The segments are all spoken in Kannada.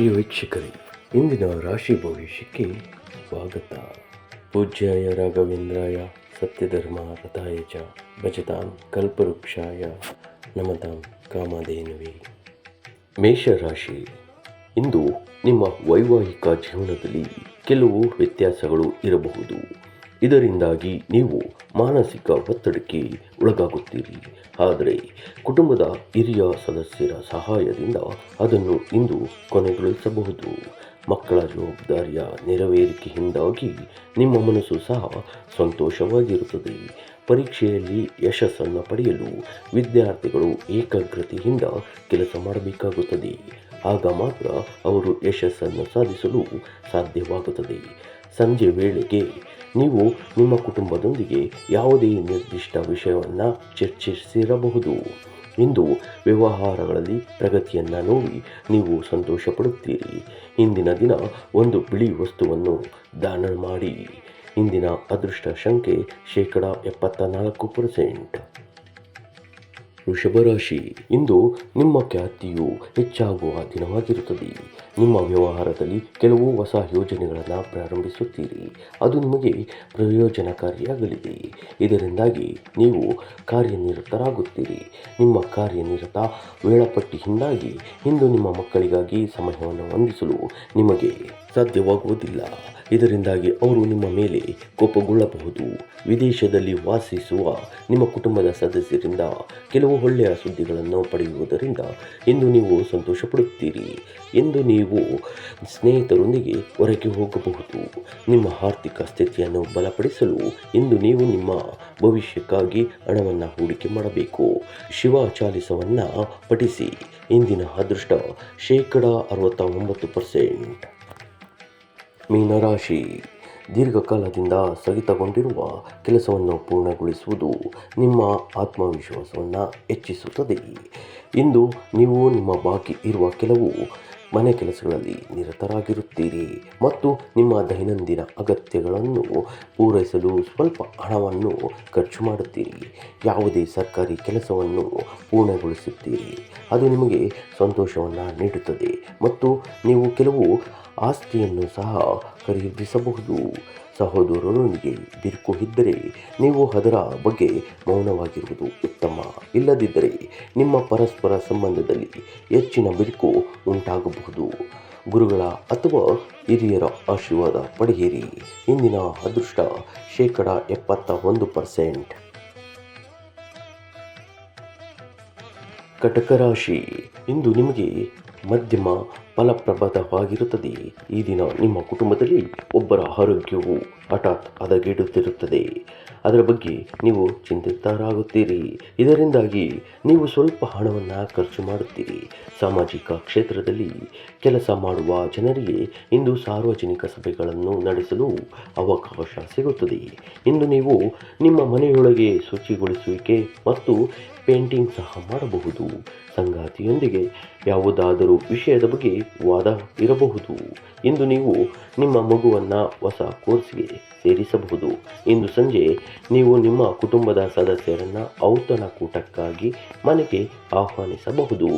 ಪ್ರಿಯ ವೀಕ್ಷಕರೇ, ಇಂದಿನ ರಾಶಿ ಭವಿಷ್ಯಕ್ಕೆ ಸ್ವಾಗತ. ಪೂಜ್ಯಾಯ ರಾಘವೇಂದ್ರಾಯ, ಸತ್ಯಧರ್ಮ ರಥಾಯ ಚ, ಭಜತಾಂ ಕಲ್ಪವೃಕ್ಷಾಯ, ನಮತಾಂ ಕಾಮಧೇನುವೆ ಮೇಷರಾಶಿ, ಇಂದು ನಿಮ್ಮ ವೈವಾಹಿಕ ಜೀವನದಲ್ಲಿ ಕೆಲವು ವ್ಯತ್ಯಾಸಗಳು ಇರಬಹುದು. ಇದರಿಂದಾಗಿ ನೀವು ಮಾನಸಿಕ ಒತ್ತಡಕ್ಕೆ ಒಳಗಾಗುತ್ತೀರಿ. ಆದರೆ ಕುಟುಂಬದ ಹಿರಿಯ ಸದಸ್ಯರ ಸಹಾಯದಿಂದ ಅದನ್ನು ಇಂದು ಕೊನೆಗೊಳಿಸಬಹುದು. ಮಕ್ಕಳ ಜವಾಬ್ದಾರಿಯ ನೆರವೇರಿಕೆಯಿಂದಾಗಿ ನಿಮ್ಮ ಮನಸ್ಸು ಸಹ ಸಂತೋಷವಾಗಿರುತ್ತದೆ. ಪರೀಕ್ಷೆಯಲ್ಲಿ ಯಶಸ್ಸನ್ನು ಪಡೆಯಲು ವಿದ್ಯಾರ್ಥಿಗಳು ಏಕಾಗ್ರತೆಯಿಂದ ಕೆಲಸ ಮಾಡಬೇಕಾಗುತ್ತದೆ. ಆಗ ಮಾತ್ರ ಅವರು ಯಶಸ್ಸನ್ನು ಸಾಧಿಸಲು ಸಾಧ್ಯವಾಗುತ್ತದೆ. ಸಂಜೆ ವೇಳೆಗೆ ನೀವು ನಿಮ್ಮ ಕುಟುಂಬದೊಂದಿಗೆ ಯಾವುದೇ ನಿರ್ದಿಷ್ಟ ವಿಷಯವನ್ನು ಚರ್ಚಿಸಿರಬಹುದು. ಇಂದು ವ್ಯವಹಾರಗಳಲ್ಲಿ ಪ್ರಗತಿಯನ್ನು ನೋಡಿ ನೀವು ಸಂತೋಷ ಪಡುತ್ತೀರಿ ಇಂದಿನ ದಿನ ಒಂದು ಬಿಳಿ ವಸ್ತುವನ್ನು ದಾನ ಮಾಡಿ. ಇಂದಿನ ಅದೃಷ್ಟ ಸಂಖ್ಯೆ ಶೇಕಡ ಎಪ್ಪತ್ತ ನಾಲ್ಕು ಪರ್ಸೆಂಟ್. ವೃಷಭರಾಶಿ ಇಂದು ನಿಮ್ಮ ಖ್ಯಾತಿಯು ಹೆಚ್ಚಾಗುವ ದಿನವಾಗಿರುತ್ತದೆ. ನಿಮ್ಮ ವ್ಯವಹಾರದಲ್ಲಿ ಕೆಲವು ಹೊಸ ಯೋಜನೆಗಳನ್ನು ಪ್ರಾರಂಭಿಸುತ್ತೀರಿ. ಅದು ನಿಮಗೆ ಪ್ರಯೋಜನಕಾರಿಯಾಗಲಿದೆ. ಇದರಿಂದಾಗಿ ನೀವು ಕಾರ್ಯನಿರತರಾಗುತ್ತೀರಿ. ನಿಮ್ಮ ಕಾರ್ಯನಿರತ ವೇಳಾಪಟ್ಟಿಯಿಂದಾಗಿ ಇಂದು ನಿಮ್ಮ ಮಕ್ಕಳಿಗಾಗಿ ಸಮಯವನ್ನು ಹೊಂದಿಸಲು ನಿಮಗೆ ಸಾಧ್ಯವಾಗುವುದಿಲ್ಲ. ಇದರಿಂದಾಗಿ ಅವರು ನಿಮ್ಮ ಮೇಲೆ ಕೋಪಗೊಳ್ಳಬಹುದು. ವಿದೇಶದಲ್ಲಿ ವಾಸಿಸುವ ನಿಮ್ಮ ಕುಟುಂಬದ ಸದಸ್ಯರಿಂದ ಕೆಲವು ಒಳ್ಳೆಯ ಸುದ್ದಿಗಳನ್ನು ಪಡೆಯುವುದರಿಂದ ಇಂದು ನೀವು ಸಂತೋಷ ಪಡುತ್ತೀರಿ ಎಂದು ನೀವು ಸ್ನೇಹಿತರೊಂದಿಗೆ ಹೊರಗೆ ಹೋಗಬಹುದು. ನಿಮ್ಮ ಆರ್ಥಿಕ ಸ್ಥಿತಿಯನ್ನು ಬಲಪಡಿಸಲು ಇಂದು ನೀವು ನಿಮ್ಮ ಭವಿಷ್ಯಕ್ಕಾಗಿ ಹಣವನ್ನು ಹೂಡಿಕೆ ಮಾಡಬೇಕು. ಶಿವ ಚಾಲಿಸವನ್ನು ಪಠಿಸಿ. ಇಂದಿನ ಅದೃಷ್ಟ ಶೇಕಡ ಅರವತ್ತ ಒಂಬತ್ತು ಪರ್ಸೆಂಟ್. ಮೀನರಾಶಿ. ದೀರ್ಘಕಾಲದಿಂದ ಸ್ಥಗಿತಗೊಂಡಿರುವ ಕೆಲಸವನ್ನು ಪೂರ್ಣಗೊಳಿಸುವುದು ನಿಮ್ಮ ಆತ್ಮವಿಶ್ವಾಸವನ್ನು ಹೆಚ್ಚಿಸುತ್ತದೆ. ಇಂದು ನೀವು ನಿಮ್ಮ ಬಾಕಿ ಇರುವ ಕೆಲವು ಮನೆ ಕೆಲಸಗಳಲ್ಲಿ ನಿರತರಾಗಿರುತ್ತೀರಿ ಮತ್ತು ನಿಮ್ಮ ದೈನಂದಿನ ಅಗತ್ಯಗಳನ್ನು ಪೂರೈಸಲು ಸ್ವಲ್ಪ ಹಣವನ್ನು ಖರ್ಚು ಮಾಡುತ್ತೀರಿ. ಯಾವುದೇ ಸರ್ಕಾರಿ ಕೆಲಸವನ್ನು ಪೂರ್ಣಗೊಳಿಸುತ್ತೀರಿ. ಅದು ನಿಮಗೆ ಸಂತೋಷವನ್ನು ನೀಡುತ್ತದೆ ಮತ್ತು ನೀವು ಕೆಲವು ಆಸ್ತಿಯನ್ನು ಸಹ ಖರೀದಿಸಬಹುದು. ಸಹೋದರರೊಂದಿಗೆ ಬಿರುಕು ಇದ್ದರೆ ನೀವು ಅದರ ಬಗ್ಗೆ ಮೌನವಾಗಿರುವುದು ಉತ್ತಮ. ಇಲ್ಲದಿದ್ದರೆ ನಿಮ್ಮ ಪರಸ್ಪರ ಸಂಬಂಧದಲ್ಲಿ ಹೆಚ್ಚಿನ ಬಿರುಕು ಉಂಟಾಗಬಹುದು. ಗುರುಗಳ ಅಥವಾ ಹಿರಿಯರ ಆಶೀರ್ವಾದ ಪಡೆಯಿರಿ. ಇಂದಿನ ಅದೃಷ್ಟ ಶೇಕಡ ಎಪ್ಪತ್ತ ಒಂದು ಪರ್ಸೆಂಟ್. ಕಟಕರಾಶಿ, ಇಂದು ನಿಮಗೆ ಮಧ್ಯಮ ಫಲಪ್ರದವಾಗಿರುತ್ತದೆ. ಈ ದಿನ ನಿಮ್ಮ ಕುಟುಂಬದಲ್ಲಿ ಒಬ್ಬರ ಆರೋಗ್ಯವು ಹಠಾತ್ ಹದಗೆಡುತ್ತಿರುತ್ತದೆ. ಅದರ ಬಗ್ಗೆ ನೀವು ಚಿಂತಿತರಾಗುತ್ತೀರಿ. ಇದರಿಂದಾಗಿ ನೀವು ಸ್ವಲ್ಪ ಹಣವನ್ನು ಖರ್ಚು ಮಾಡುತ್ತೀರಿ. ಸಾಮಾಜಿಕ ಕ್ಷೇತ್ರದಲ್ಲಿ ಕೆಲಸ ಮಾಡುವ ಜನರಿಗೆ ಇಂದು ಸಾರ್ವಜನಿಕ ಸಭೆಗಳನ್ನು ನಡೆಸಲು ಅವಕಾಶ ಸಿಗುತ್ತದೆ. ಇಂದು ನೀವು ನಿಮ್ಮ ಮನೆಯೊಳಗೆ ಶುಚಿಗೊಳಿಸುವಿಕೆ ಮತ್ತು ಪೇಂಟಿಂಗ್ ಸಹ ಮಾಡಬಹುದು. ಸಂಗಾತಿಯೊಂದಿಗೆ ಯಾವುದಾದರೂ ವಿಷಯದ ಬಗ್ಗೆ ವಾದ ಇರಬಹುದು. ಇಂದು ನೀವು ನಿಮ್ಮ ಮಗುವನ್ನು ಹೊಸ ಕೋರ್ಸ್ಗೆ ಸೇರಿಸಬಹುದು. ಇಂದು ಸಂಜೆ ನೀವು ನಿಮ್ಮ ಕುಟುಂಬದ ಸದಸ್ಯರನ್ನು ಔತಣಕೂಟಕ್ಕಾಗಿ ಮನೆಗೆ ಆಹ್ವಾನಿಸಬಹುದು.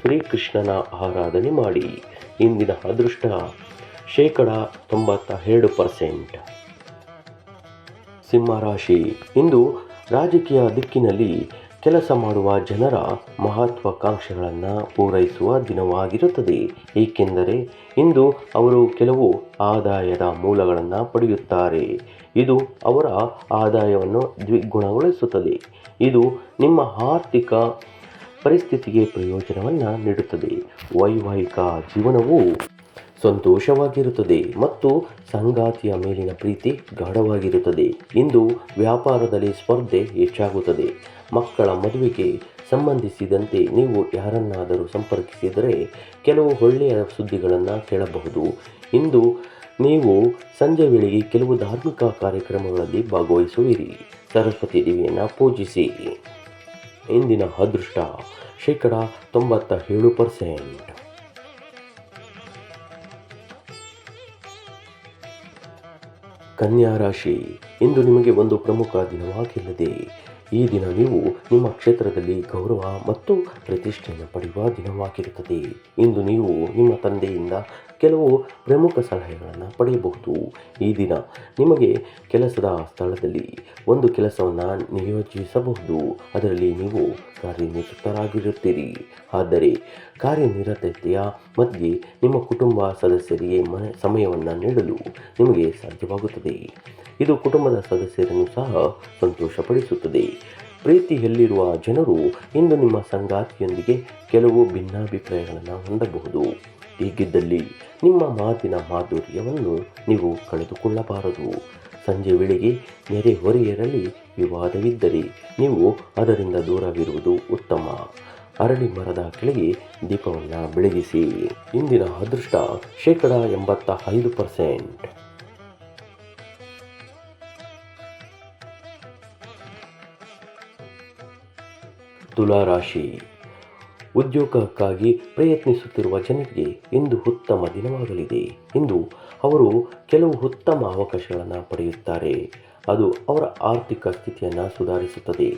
ಶ್ರೀಕೃಷ್ಣನ ಆರಾಧನೆ ಮಾಡಿ. ಇಂದಿನ ಅದೃಷ್ಟ ಶೇಕಡ ತೊಂಬತ್ತ ಎರಡು ಪರ್ಸೆಂಟ್ ಸಿಂಹರಾಶಿ ಇಂದು ರಾಜಕೀಯ ದಿಕ್ಕಿನಲ್ಲಿ ಕೆಲಸ ಮಾಡುವ ಜನರ ಮಹತ್ವಾಕಾಂಕ್ಷೆಗಳನ್ನು ಪೂರೈಸುವ ದಿನವಾಗಿರುತ್ತದೆ. ಏಕೆಂದರೆ ಇಂದು ಅವರು ಕೆಲವು ಆದಾಯದ ಮೂಲಗಳನ್ನು ಪಡೆಯುತ್ತಾರೆ. ಇದು ಅವರ ಆದಾಯವನ್ನು ದ್ವಿಗುಣಗೊಳಿಸುತ್ತದೆ. ಇದು ನಿಮ್ಮ ಆರ್ಥಿಕ ಪರಿಸ್ಥಿತಿಗೆ ಪ್ರಯೋಜನವನ್ನು ನೀಡುತ್ತದೆ. ವೈವಾಹಿಕ ಜೀವನವು ಸಂತೋಷವಾಗಿರುತ್ತದೆ ಮತ್ತು ಸಂಗಾತಿಯ ಮೇಲಿನ ಪ್ರೀತಿ ಗಾಢವಾಗಿರುತ್ತದೆ. ಇಂದು ವ್ಯಾಪಾರದಲ್ಲಿ ಸ್ಪರ್ಧೆ ಹೆಚ್ಚಾಗುತ್ತದೆ. ಮಕ್ಕಳ ಮದುವೆಗೆ ಸಂಬಂಧಿಸಿದಂತೆ ನೀವು ಯಾರನ್ನಾದರೂ ಸಂಪರ್ಕಿಸಿದರೆ ಕೆಲವು ಒಳ್ಳೆಯ ಸುದ್ದಿಗಳನ್ನು ಕೇಳಬಹುದು. ಇಂದು ನೀವು ಸಂಜೆ ವೇಳೆಗೆ ಕೆಲವು ಧಾರ್ಮಿಕ ಕಾರ್ಯಕ್ರಮಗಳಲ್ಲಿ ಭಾಗವಹಿಸುವಿರಿ. ಸರಸ್ವತಿ ದೇವಿಯನ್ನು ಪೂಜಿಸಿ. ಇಂದಿನ ಅದೃಷ್ಟ ಶೇಕಡ ತೊಂಬತ್ತ ಏಳು ಪರ್ಸೆಂಟ್. ಕನ್ಯಾ ರಾಶಿ, ಇಂದು ನಿಮಗೆ ಒಂದು ಪ್ರಮುಖ ದಿನವಾಗಿಲ್ಲದೆ ಈ ದಿನ ನೀವು ನಿಮ್ಮ ಕ್ಷೇತ್ರದಲ್ಲಿ ಗೌರವ ಮತ್ತು ಪ್ರತಿಷ್ಠೆಯನ್ನು ಪಡೆಯುವ ದಿನವಾಗಿರುತ್ತದೆ. ಇಂದು ನೀವು ನಿಮ್ಮ ತಂದೆಯಿಂದ ಕೆಲವು ಪ್ರಮುಖ ಸಲಹೆಗಳನ್ನು ಪಡೆಯಬಹುದು. ಈ ದಿನ ನಿಮಗೆ ಕೆಲಸದ ಸ್ಥಳದಲ್ಲಿ ಒಂದು ಕೆಲಸವನ್ನು ನಿಯೋಜಿಸಬಹುದು. ಅದರಲ್ಲಿ ನೀವು ಕಾರ್ಯನಿರತರಾಗಿರುತ್ತೀರಿ. ಆದರೆ ಕಾರ್ಯನಿರತತೆಯ ಮಧ್ಯೆ ನಿಮ್ಮ ಕುಟುಂಬ ಸದಸ್ಯರಿಗೆ ಮನ ಸಮಯವನ್ನು ನೀಡಲು ನಿಮಗೆ ಸಾಧ್ಯವಾಗುತ್ತದೆ. ಇದು ಕುಟುಂಬದ ಸದಸ್ಯರನ್ನು ಸಹ ಸಂತೋಷಪಡಿಸುತ್ತದೆ. ಪ್ರೀತಿಯಲ್ಲಿರುವ ಜನರು ಇಂದು ನಿಮ್ಮ ಸಂಗಾತಿಯೊಂದಿಗೆ ಕೆಲವು ಭಿನ್ನಾಭಿಪ್ರಾಯಗಳನ್ನು ಹೊಂದಬಹುದು. ಹೀಗಿದ್ದಲ್ಲಿ ನಿಮ್ಮ ಮಾತಿನ ಮಾಧುರ್ಯವನ್ನು ನೀವು ಕಳೆದುಕೊಳ್ಳಬಾರದು. ಸಂಜೆ ವೇಳೆಗೆ ನೆರೆಹೊರೆಯರಲ್ಲಿ ವಿವಾದವಿದ್ದರೆ ನೀವು ಅದರಿಂದ ದೂರವಿರುವುದು ಉತ್ತಮ. ಅರಳಿ ಮರದ ಕೆಳಗೆ ದೀಪವನ್ನು ಬೆಳಗಿಸಿ. ಇಂದಿನ ಅದೃಷ್ಟ ಶೇಕಡಾ ಎಂಬತ್ತ ಐದು ಪರ್ಸೆಂಟ್. ತುಲಾರಾಶಿ ಉದ್ಯೋಗಕ್ಕಾಗಿ ಪ್ರಯತ್ನಿಸುತ್ತಿರುವ ಜನರಿಗೆ ಇಂದು ಉತ್ತಮ ದಿನವಾಗಲಿದೆ. ಇಂದು ಅವರು ಕೆಲವು ಉತ್ತಮ ಅವಕಾಶಗಳನ್ನು ಪಡೆಯುತ್ತಾರೆ. ಅದು ಅವರ ಆರ್ಥಿಕ ಸ್ಥಿತಿಯನ್ನು ಸುಧಾರಿಸುತ್ತದೆ.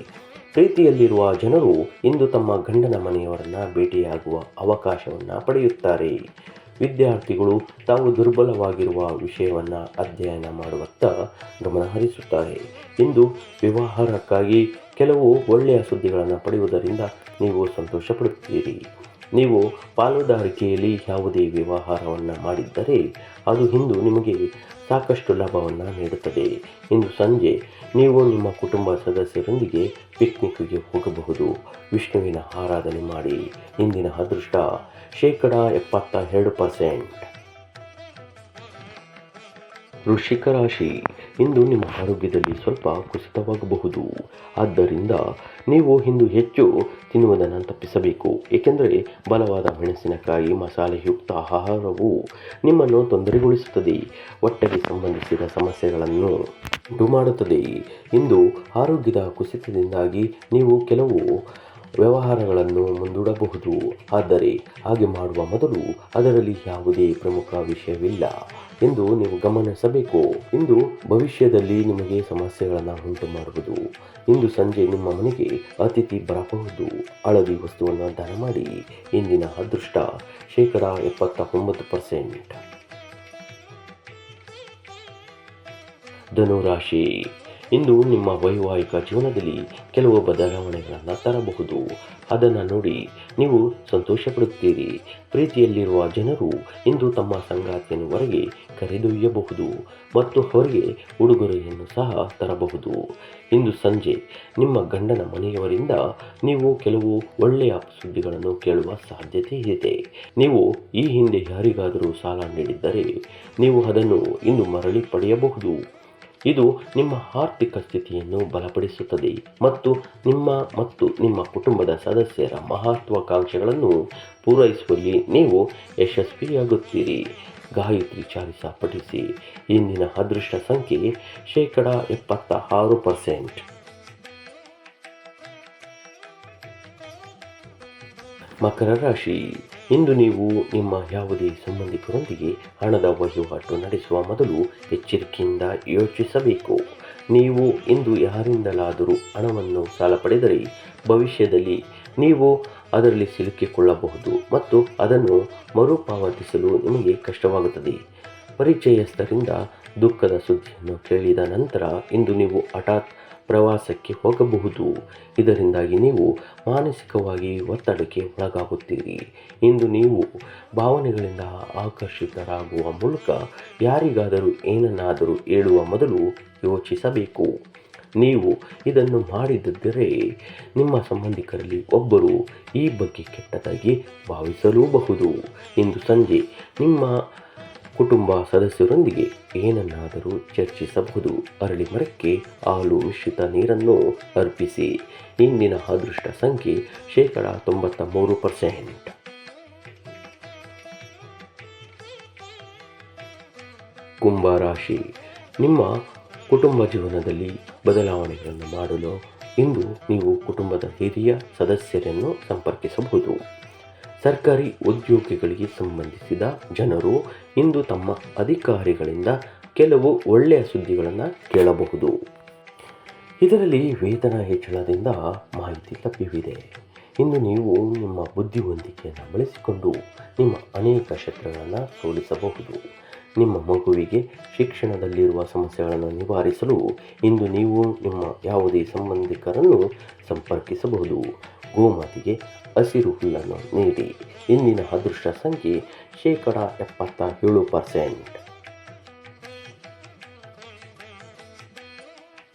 ಪ್ರೀತಿಯಲ್ಲಿರುವ ಜನರು ಇಂದು ತಮ್ಮ ಗಂಡನ ಮನೆಯವರನ್ನು ಭೇಟಿಯಾಗುವ ಅವಕಾಶವನ್ನು ಪಡೆಯುತ್ತಾರೆ. ವಿದ್ಯಾರ್ಥಿಗಳು ತಾವು ದುರ್ಬಲವಾಗಿರುವ ವಿಷಯವನ್ನು ಅಧ್ಯಯನ ಮಾಡುವತ್ತ ಗಮನಹರಿಸುತ್ತಾರೆ. ಇಂದು ವ್ಯವಹಾರಕ್ಕಾಗಿ ಕೆಲವು ಒಳ್ಳೆಯ ಸುದ್ದಿಗಳನ್ನು ಪಡೆಯುವುದರಿಂದ ನೀವು ಸಂತೋಷಪಡುತ್ತೀರಿ. ನೀವು ಪಾಲುದಾರಿಕೆಯಲ್ಲಿ ಯಾವುದೇ ವ್ಯವಹಾರವನ್ನು ಮಾಡಿದ್ದರೆ ಅದು ಇಂದು ನಿಮಗೆ ಸಾಕಷ್ಟು ಲಾಭವನ್ನು ನೀಡುತ್ತದೆ. ಇಂದು ಸಂಜೆ ನೀವು ನಿಮ್ಮ ಕುಟುಂಬ ಸದಸ್ಯರೊಂದಿಗೆ ಪಿಕ್ನಿಕ್ಗೆ ಹೋಗಬಹುದು. ವಿಷ್ಣುವಿನ ಆರಾಧನೆ ಮಾಡಿ. ಇಂದಿನ ಅದೃಷ್ಟ ಶೇಕಡ ಎಪ್ಪತ್ತ ಎರಡು ಪರ್ಸೆಂಟ್ ವೃಶ್ಚಿಕ ರಾಶಿ. ಇಂದು ನಿಮ್ಮ ಆರೋಗ್ಯದಲ್ಲಿ ಸ್ವಲ್ಪ ಕುಸಿತವಾಗಬಹುದು. ಆದ್ದರಿಂದ ನೀವು ಇಂದು ಹೆಚ್ಚು ತಿನ್ನುವುದನ್ನು ತಪ್ಪಿಸಬೇಕು. ಏಕೆಂದರೆ ಬಲವಾದ ಮೆಣಸಿನಕಾಯಿ, ಮಸಾಲೆಯುಕ್ತ ಆಹಾರವು ನಿಮ್ಮನ್ನು ತೊಂದರೆಗೊಳಿಸುತ್ತದೆ. ಹೊಟ್ಟೆಗೆ ಸಂಬಂಧಿಸಿದ ಸಮಸ್ಯೆಗಳನ್ನು ಉಂಟು ಮಾಡುತ್ತದೆ ಇಂದು ಆರೋಗ್ಯದ ಕುಸಿತದಿಂದಾಗಿ ನೀವು ಕೆಲವು ವ್ಯವಹಾರಗಳನ್ನು ಮುಂದೂಡಬಹುದು. ಆದರೆ ಹಾಗೆ ಮಾಡುವ ಮೊದಲು ಅದರಲ್ಲಿ ಯಾವುದೇ ಪ್ರಮುಖ ವಿಷಯವಿಲ್ಲ ಎಂದು ನೀವು ಗಮನಿಸಬೇಕು. ಇಂದು ಭವಿಷ್ಯದಲ್ಲಿ ನಿಮಗೆ ಸಮಸ್ಯೆಗಳನ್ನು ಉಂಟು ಮಾಡುವುದು. ಇಂದು ಸಂಜೆ ನಿಮ್ಮ ಮನೆಗೆ ಅತಿಥಿ ಬರಬಹುದು. ಹಳದಿ ವಸ್ತುವನ್ನು ದಾನ ಮಾಡಿ. ಇಂದಿನ ಅದೃಷ್ಟ ಶೇಕಡ ಎಪ್ಪತ್ತ ಒಂಬತ್ತು ಪರ್ಸೆಂಟ್. ಧನುರಾಶಿ ಇಂದು ನಿಮ್ಮ ವೈವಾಹಿಕ ಜೀವನದಲ್ಲಿ ಕೆಲವು ಬದಲಾವಣೆಗಳನ್ನು ತರಬಹುದು. ಅದನ್ನು ನೋಡಿ ನೀವು ಸಂತೋಷಪಡುತ್ತೀರಿ ಪ್ರೀತಿಯಲ್ಲಿರುವ ಜನರು ಇಂದು ತಮ್ಮ ಸಂಗಾತಿಯನ್ನು ಹೊರಗೆ ಕರೆದೊಯ್ಯಬಹುದು ಮತ್ತು ಹೊರಗೆ ಉಡುಗೊರೆಯನ್ನು ಸಹ ತರಬಹುದು. ಇಂದು ಸಂಜೆ ನಿಮ್ಮ ಗಂಡನ ಮನೆಯವರಿಂದ ನೀವು ಕೆಲವು ಒಳ್ಳೆಯ ಸುದ್ದಿಗಳನ್ನು ಕೇಳುವ ಸಾಧ್ಯತೆ ಇದೆ. ನೀವು ಈ ಹಿಂದೆ ಯಾರಿಗಾದರೂ ಸಾಲ ನೀಡಿದ್ದರೆ ನೀವು ಅದನ್ನು ಇಂದು ಮರಳಿ ಪಡೆಯಬಹುದು. ಇದು ನಿಮ್ಮ ಆರ್ಥಿಕ ಸ್ಥಿತಿಯನ್ನು ಬಲಪಡಿಸುತ್ತದೆ ಮತ್ತು ನಿಮ್ಮ ಮತ್ತು ನಿಮ್ಮ ಕುಟುಂಬದ ಸದಸ್ಯರ ಮಹತ್ವಾಕಾಂಕ್ಷೆಗಳನ್ನು ಪೂರೈಸುವಲ್ಲಿ ನೀವು ಯಶಸ್ವಿಯಾಗುತ್ತೀರಿ. ಗಾಯತ್ರಿ ಚಾಲಿಸ ಪಠಿಸಿ. ಇಂದಿನ ಅದೃಷ್ಟ ಸಂಖ್ಯೆ ಶೇಕಡ ಎಪ್ಪತ್ತ ಆರು ಪರ್ಸೆಂಟ್. ಮಕರ ರಾಶಿ. ಇಂದು ನೀವು ನಿಮ್ಮ ಯಾವುದೇ ಸಂಬಂಧಿಕರೊಂದಿಗೆ ಹಣದ ವಹಿವಾಟು ನಡೆಸುವ ಮೊದಲು ಎಚ್ಚರಿಕೆಯಿಂದ ಯೋಚಿಸಬೇಕು. ನೀವು ಇಂದು ಯಾರಿಂದಲಾದರೂ ಹಣವನ್ನು ಸಾಲ ಪಡೆದರೆ ಭವಿಷ್ಯದಲ್ಲಿ ನೀವು ಅದರಲ್ಲಿ ಸಿಲುಕಿಕೊಳ್ಳಬಹುದು ಮತ್ತು ಅದನ್ನು ಮರುಪಾವತಿಸಲು ನಿಮಗೆ ಕಷ್ಟವಾಗುತ್ತದೆ. ಪರಿಚಯಸ್ಥರಿಂದ ದುಃಖದ ಸುದ್ದಿಯನ್ನು ಕೇಳಿದ ನಂತರ ಇಂದು ನೀವು ಹಠಾತ್ ಪ್ರವಾಸಕ್ಕೆ ಹೋಗಬಹುದು. ಇದರಿಂದಾಗಿ ನೀವು ಮಾನಸಿಕವಾಗಿ ಒತ್ತಡಕ್ಕೆ ಒಳಗಾಗುತ್ತೀರಿ. ಇಂದು ನೀವು ಭಾವನೆಗಳಿಂದ ಆಕರ್ಷಿತರಾಗುವ ಮೂಲಕ ಯಾರಿಗಾದರೂ ಏನನ್ನಾದರೂ ಹೇಳುವ ಮೊದಲು ಯೋಚಿಸಬೇಕು. ನೀವು ಇದನ್ನು ಮಾಡಿದ್ದರೆ ನಿಮ್ಮ ಸಂಬಂಧಿಕರಲ್ಲಿ ಒಬ್ಬರು ಈ ಬಗ್ಗೆ ಕೆಟ್ಟದಾಗಿ ಭಾವಿಸಲೂಬಹುದು. ಇಂದು ಸಂಜೆ ನಿಮ್ಮ ಕುಟುಂಬ ಸದಸ್ಯರೊಂದಿಗೆ ಏನನ್ನಾದರೂ ಚರ್ಚಿಸಬಹುದು. ಅರಳಿ ಮರಕ್ಕೆ ಹಾಲು ಮಿಶ್ರಿತ ನೀರನ್ನು ಅರ್ಪಿಸಿ. ಇಂದಿನ ಅದೃಷ್ಟ ಸಂಖ್ಯೆ ಶೇಕಡ ತೊಂಬತ್ತ ಮೂರು ಪರ್ಸೆಂಟ್ ಕುಂಭರಾಶಿ ನಿಮ್ಮ ಕುಟುಂಬ ಜೀವನದಲ್ಲಿ ಬದಲಾವಣೆಗಳನ್ನು ಮಾಡಲು ಇಂದು ನೀವು ಕುಟುಂಬದ ಹಿರಿಯ ಸದಸ್ಯರನ್ನು ಸಂಪರ್ಕಿಸಬಹುದು. ಸರ್ಕಾರಿ ಉದ್ಯೋಗಿಗಳಿಗೆ ಸಂಬಂಧಿಸಿದ ಜನರು ಇಂದು ತಮ್ಮ ಅಧಿಕಾರಿಗಳಿಂದ ಕೆಲವು ಒಳ್ಳೆಯ ಸುದ್ದಿಗಳನ್ನು ಕೇಳಬಹುದು. ಇದರಲ್ಲಿ ವೇತನ ಹೆಚ್ಚಳದಿಂದ ಮಾಹಿತಿ ಲಭ್ಯವಿದೆ. ಇಂದು ನೀವು ನಿಮ್ಮ ಬುದ್ಧಿವಂತಿಕೆಯನ್ನು ಬಳಸಿಕೊಂಡು ನಿಮ್ಮ ಅನೇಕ ಕ್ಷೇತ್ರಗಳನ್ನು ಸೋಲಿಸಬಹುದು. ನಿಮ್ಮ ಮಗುವಿಗೆ ಶಿಕ್ಷಣದಲ್ಲಿರುವ ಸಮಸ್ಯೆಗಳನ್ನು ನಿವಾರಿಸಲು ಇಂದು ನೀವು ನಿಮ್ಮ ಯಾವುದೇ ಸಂಬಂಧಿಕರನ್ನು ಸಂಪರ್ಕಿಸಬಹುದು. ಗೋಮಾತಿಗೆ ಹಸಿರು ಹುಲ್ಲನ್ನು ನೀಡಿ. ಇಂದಿನ ಅದೃಷ್ಟ ಸಂಖ್ಯೆ ಶೇಕಡ ಎಪ್ಪತ್ತ ಏಳು ಪರ್ಸೆಂಟ್.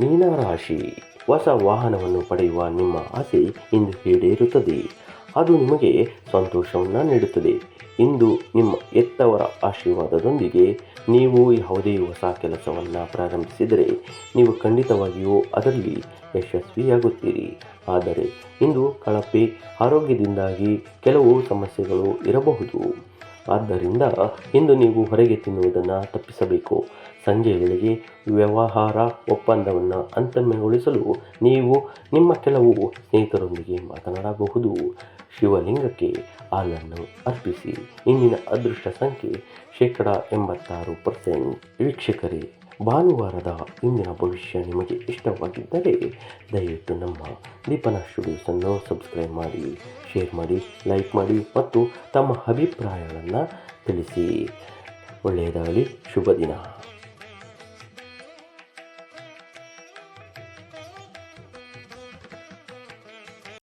ಮೀನರಾಶಿ. ಹೊಸ ವಾಹನವನ್ನು ಪಡೆಯುವ ನಿಮ್ಮ ಆಸೆ ಇಂದು ಈಡೇರುತ್ತದೆ. ಅದು ನಿಮಗೆ ಸಂತೋಷವನ್ನು ನೀಡುತ್ತದೆ. ಇಂದು ನಿಮ್ಮ ಎತ್ತವರ ಆಶೀರ್ವಾದದೊಂದಿಗೆ ನೀವು ಯಾವುದೇ ಹೊಸ ಕೆಲಸವನ್ನು ಪ್ರಾರಂಭಿಸಿದರೆ ನೀವು ಖಂಡಿತವಾಗಿಯೂ ಅದರಲ್ಲಿ ಯಶಸ್ವಿಯಾಗುತ್ತೀರಿ. ಆದರೆ ಇಂದು ಕಳಪೆ ಆರೋಗ್ಯದಿಂದಾಗಿ ಕೆಲವು ಸಮಸ್ಯೆಗಳು ಇರಬಹುದು. ಆದ್ದರಿಂದ ಇಂದು ನೀವು ಹೊರಗೆ ತಿನ್ನುವುದನ್ನು ತಪ್ಪಿಸಬೇಕು. ಸಂಜೆ ವೇಳೆಗೆ ವ್ಯವಹಾರ ಒಪ್ಪಂದವನ್ನು ಅಂತಿಮಗೊಳಿಸಲು ನೀವು ನಿಮ್ಮ ಕೆಲವು ಸ್ನೇಹಿತರೊಂದಿಗೆ ಮಾತನಾಡಬಹುದು. ಶಿವಲಿಂಗಕ್ಕೆ ಹಾಲನ್ನು ಅರ್ಪಿಸಿ. ಇಂದಿನ ಅದೃಷ್ಟ ಸಂಖ್ಯೆ ಶೇಕಡ ಎಂಬತ್ತಾರು ಪರ್ಸೆಂಟ್. ವೀಕ್ಷಕರೇ, ಭಾನುವಾರದ ಇಂದಿನ ಭವಿಷ್ಯ ನಿಮಗೆ ಇಷ್ಟವಾಗಿದ್ದರೆ ದಯವಿಟ್ಟು ನಮ್ಮ ದೀಪನ ಸ್ಟುಡಿಯೋಸನ್ನು ಸಬ್ಸ್ಕ್ರೈಬ್ ಮಾಡಿ, ಶೇರ್ ಮಾಡಿ, ಲೈಕ್ ಮಾಡಿ ಮತ್ತು ತಮ್ಮ ಅಭಿಪ್ರಾಯಗಳನ್ನು ತಿಳಿಸಿ. ಒಳ್ಳೆಯದಾಗಲಿ, ಶುಭ ದಿನ.